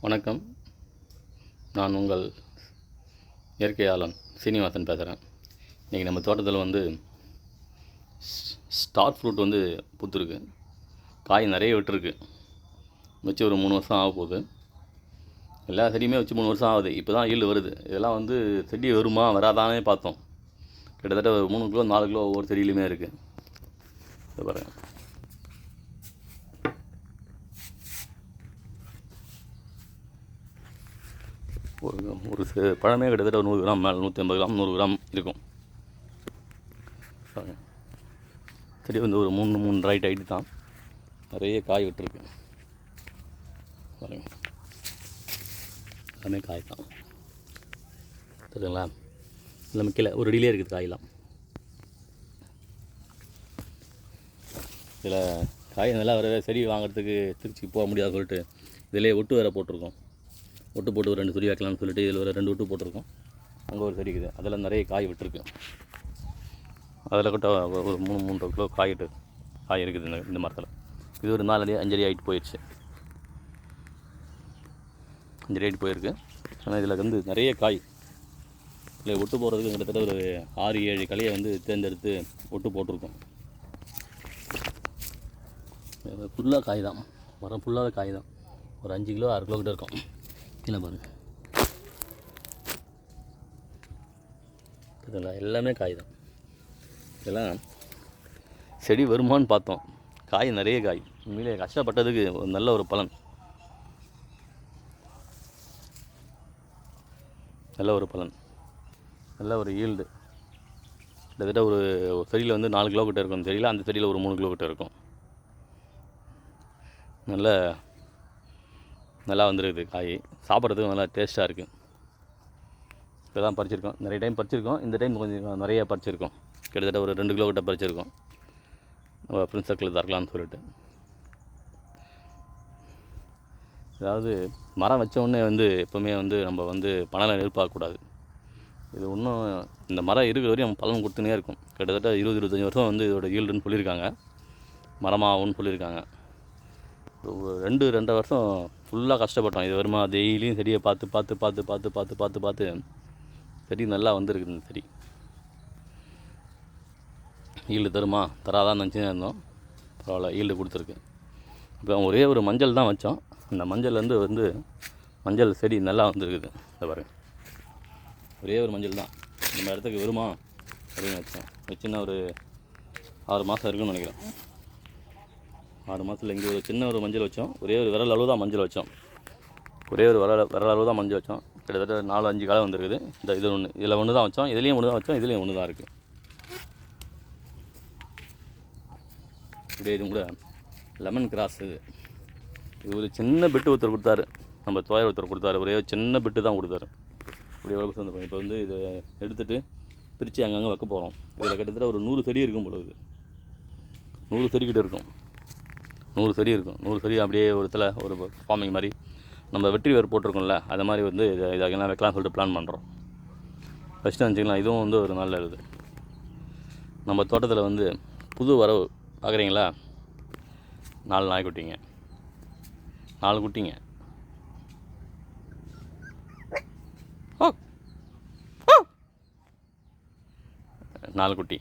வணக்கம். நான் உங்கள் இயற்கையாளன் சீனிவாசன் பேசுகிறேன் இன்றைக்கி நம்ம தோட்டத்தில் வந்து ஸ்- ஸ்டார் ஃப்ரூட் வந்து பூத்துருக்கு. காய் நிறைய விட்டுருக்கு. வச்சு ஒரு மூணு வருஷம் ஆக போகுது. எல்லா செடியுமே வச்சு மூணு வருஷம் ஆகுது. இப்போ தான் ஈல்டு வருது. இதெல்லாம் வந்து செடி வருமா வராதானே பார்த்தோம். கிட்டத்தட்ட ஒரு மூணு கிலோ நாலு கிலோ ஒவ்வொரு செடியிலுமே இருக்குது பாருங்கள் ஒரு ஒரு பழமே கிட்டத்தட்ட நூறு கிராம் மேலே நூற்றி ஐம்பது கிராம் நூறு கிராம் இருக்கும். பாருங்க. செடி வந்து ஒரு மூணு மூணு ரைட் ஹைட்டு தான். நிறைய காய் விட்டுருக்கு. பாருங்க. எல்லாமே காய் தான். சரிங்களா எல்லாமே கீழே ஒரு அடியிலே இருக்குது காயெல்லாம். இதில் காய் நல்லா வர செடி வாங்குறதுக்கு திருச்சி போக முடியாது சொல்லிட்டு இதிலே ஒட்டு வேற போட்டிருக்கோம். ஒட்டு போட்டு ஒரு ரெண்டு செடி வைக்கலாம்னு சொல்லிட்டு இதில் ஒரு ரெண்டு ஒட்டு போட்டிருக்கோம். அங்கே ஒரு செடி இருக்குது. அதில் நிறைய காய் விட்டுருக்கு. அதில் கிட்ட ஒரு- மூணு மூன்றரை கிலோ காய் காய் இருக்குது இந்த இந்த மரத்தில். இது ஒரு நாலு அஞ்சரி ஆகிட்டு போயிடுச்சு. அஞ்சரி ஆகிட்டு போயிருக்கு. ஆனால் இதில் வந்து நிறைய காய். இல்லை ஒட்டு போடுறதுக்கு கிட்டத்தட்ட ஒரு ஆறு ஏழு கலையை வந்து தேர்ந்தெடுத்து ஒட்டு போட்டிருக்கோம். ஃபுல்லாக காய் தான். மரம் ஃபுல்லாக காய் தான். ஒரு அஞ்சு கிலோ ஆறு கிலோ கிட்ட இருக்கும். கீழே பாருங்கள் இதுல எல்லாமே காய் தான். இதெல்லாம் செடி வருமான்னு பார்த்தோம். காய் நிறைய காய். உண்மையிலே கஷ்டப்பட்டதுக்கு ஒரு நல்ல ஒரு பலன். நல்ல ஒரு பலன். நல்ல ஒரு ஈல்டு கிட்டத்தட்ட ஒரு ஒரு செடியில் வந்து நாலு கிலோ கிட்ட இருக்கும். தெரியல அந்த செடியில் ஒரு மூணு கிலோ கிட்ட இருக்கும். நல்ல நல்லா வந்துருக்குது காய். சாப்பிட்றதுக்கு நல்லா டேஸ்ட்டாக இருக்குது இப்போ தான் பறிச்சிருக்கோம். நிறைய டைம் பறிச்சிருக்கோம். இந்த டைம் கொஞ்சம் நிறைய பறிச்சிருக்கோம். கிட்டத்தட்ட ஒரு ரெண்டு கிலோ கிட்ட பறிச்சிருக்கோம். நம்ம ஃப்ரெண்ட்ஸ் சர்க்கிள் தரலாம்னு சொல்லிட்டு. அதாவது மரம் வச்சோடனே வந்து எப்போவுமே வந்து நம்ம வந்து பணம் எதிர்பார்க்கக்கூடாது. இது இன்னும் இந்த மரம் இருக்கிற வரையும் பலன் கொடுத்துனே இருக்கும். கிட்டத்தட்ட இருபது இருபத்தஞ்சி வருஷம் வந்து இதோட ஈல்டுன்னு சொல்லியிருக்காங்க. மரமாகும்னு சொல்லியிருக்காங்க. ரெண்டு ரெண்டரை வருஷம் ஃபுல்லாக கஷ்டப்பட்டோம். இது வருமா டெய்லியும் செடியை பார்த்து பார்த்து பார்த்து பார்த்து பார்த்து பார்த்து பார்த்து செடி நல்லா வந்திருக்கு இந்த செடி. ஈல்டு தருமா? தராதான்னு நினச்சி இருந்தோம். பரவாயில்ல ஈல்டு கொடுத்துருக்கு. இப்போ ஒரே ஒரு மஞ்சள் தான் வச்சோம். அந்த மஞ்சள்லேருந்து வந்து மஞ்சள் செடி நல்லா வந்துருக்குது. இந்த பாருங்க. ஒரே ஒரு மஞ்சள் தான். நம்ம இடத்துக்கு வருமா அப்படின்னு வச்சோம் வச்சுன்னா ஒரு ஆறு மாதம் இருக்குன்னு நினைக்கிறேன். ஆறு மாதத்தில் இங்கே ஒரு சின்ன ஒரு மஞ்சள் வச்சோம். ஒரே ஒரு விரல் அளவு தான் மஞ்சள் வச்சோம். ஒரே ஒரு விரல் விரல் அளவு தான் மஞ்சள் வச்சோம். கிட்டத்தட்ட நாலு அஞ்சு காலம் வந்துருக்குது. இந்த இது ஒன்று இதில் ஒன்று தான் வச்சோம். இதுலேயும் ஒன்று தான் வச்சோம். இதுலேயும் ஒன்று தான் இருக்குது இப்படியே இது கூட லெமன் கிராஸ் இது. இது ஒரு சின்ன பிட்டு ஒருத்தர் கொடுத்தாரு. நம்ம தோயர் ஒருத்தர் கொடுத்தாரு. ஒரே ஒரு சின்ன பிட்டு தான் கொடுத்தாரு. இப்படி எவ்வளோ வந்து இப்போ வந்து இதை எடுத்துகிட்டு பிரித்து அங்கங்கே வைக்க போகிறோம் இதில் கிட்டத்தட்ட ஒரு நூறு செடி இருக்கும் பொழுது நூறு செடி கிட்ட இருக்கும். நூறு செடி இருக்கும். நூறு செடி அப்படியே ஒரு இடத்துல ஒரு ஃபார்மிங் மாதிரி. நம்ம வெற்றி வேறு போட்டிருக்கோம்ல அது மாதிரி வந்து இதை இதெல்லாம் வைக்கலாம்னு சொல்லிட்டு பிளான் பண்ணுறோம் ஃபஸ்ட்டு வச்சுக்கலாம் இதுவும் வந்து ஒரு நல்ல இது. நம்ம தோட்டத்தில் வந்து புது வரவு பார்க்குறீங்களா நாலு நாய்க்குட்டிங்க நாலு குட்டிங்க. ஓ! நாலு குட்டி.